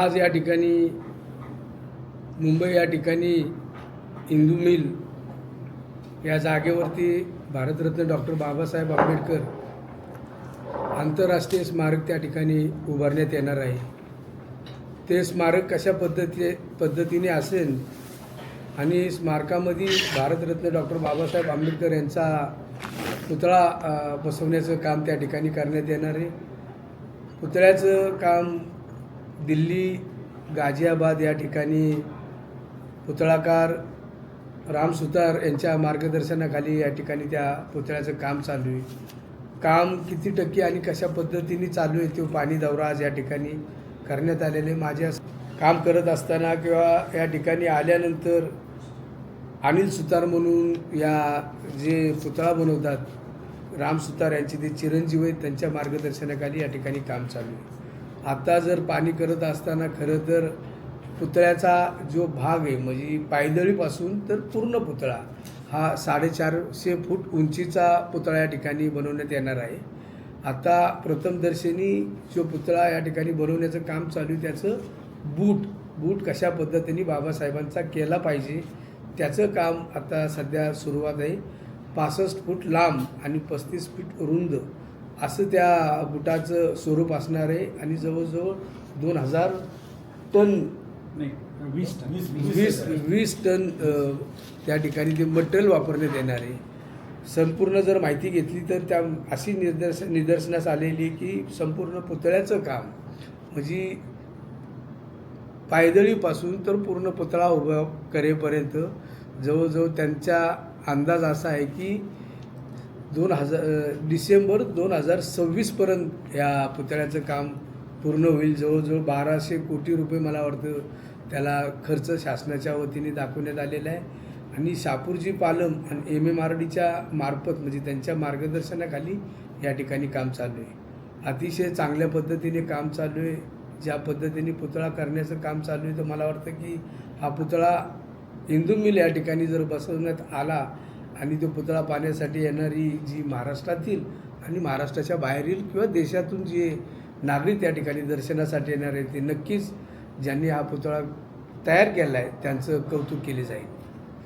आज या ठिकाणी मुंबई या ठिकाणी इंदू मिल या जागेवरती भारतरत्न डॉक्टर बाबासाहेब आंबेडकर आंतरराष्ट्रीय स्मारक त्या ठिकाणी उभारण्यात येणार आहे. ते स्मारक कशा पद्धती पद्धतीने असेल आणि स्मारकामध्ये भारतरत्न डॉक्टर बाबासाहेब आंबेडकर यांचा पुतळा बसवण्याचं काम त्या ठिकाणी करण्यात येणार आहे. पुतळ्याचं काम दिल्ली गाझियाबाद या ठिकाणी पुतळाकार राम सुतार यांच्या मार्गदर्शनाखाली या ठिकाणी त्या पुतळ्याचं काम चालू आहे. काम किती टक्के आणि कशा पद्धतीने चालू आहे तो पाणी दौरा आज या ठिकाणी करण्यात आलेले माझ्या काम करत असताना किंवा या ठिकाणी आल्यानंतर अनिल सुतार म्हणून या जे पुतळा बनवतात राम सुतार यांचे ते चिरंजीव आहेत त्यांच्या मार्गदर्शनाखाली या ठिकाणी काम चालू आहे. आता जर पाणी करत असताना खरं तर पुतळ्याचा जो भाग आहे म्हणजे पायदळीपासून तर पूर्ण पुतळा हा साडेचारशे फूट उंचीचा पुतळा या ठिकाणी बनवण्यात येणार आहे. आता प्रथमदर्शनी जो पुतळा या ठिकाणी बनवण्याचं काम चालू आहे त्याचं बूट बूट कशा पद्धतीने बाबासाहेबांचा केला पाहिजे त्याचं काम आता सध्या सुरुवात आहे. पासष्ट फूट लांब आणि पस्तीस फूट रुंद असं त्या बुटाचं स्वरूप असणार आहे. आणि जवळजवळ दोन हजार टन नाही वीस टन. वीस वीस टन त्या ठिकाणी ते मटेरियल वापरण्यात येणार आहे. संपूर्ण जर माहिती घेतली तर त्या अशी निदर्श निदर्शनास आलेली की संपूर्ण पुतळ्याचं काम म्हणजे पायदळीपासून तर पूर्ण पुतळा उभा करेपर्यंत जवळजवळ त्यांचा अंदाज असा आहे की दोन हजार डिसेंबर दोन हजार सव्वीसपर्यंत या पुतळ्याचं काम पूर्ण होईल. जवळजवळ बाराशे कोटी रुपये मला वाटतं त्याला खर्च शासनाच्या वतीने दाखवण्यात आलेला आहे. आणि शापूरजी पालम आणि एम एम आर डीच्या मार्फत म्हणजे त्यांच्या मार्गदर्शनाखाली या ठिकाणी काम चालू आहे. अतिशय चांगल्या पद्धतीने काम चालू आहे. ज्या पद्धतीने पुतळा करण्याचं काम चालू आहे तर मला वाटतं की हा पुतळा इंदू मिल या ठिकाणी जर बसवण्यात आला आणि तो पुतळा पाहण्यासाठी येणारी जी महाराष्ट्रातील आणि महाराष्ट्राच्या बाहेरील किंवा देशातून जे नागरिक त्या ठिकाणी दर्शनासाठी येणार आहेत ते नक्कीच ज्यांनी हा पुतळा तयार केला आहे त्यांचं कौतुक केले जाईल.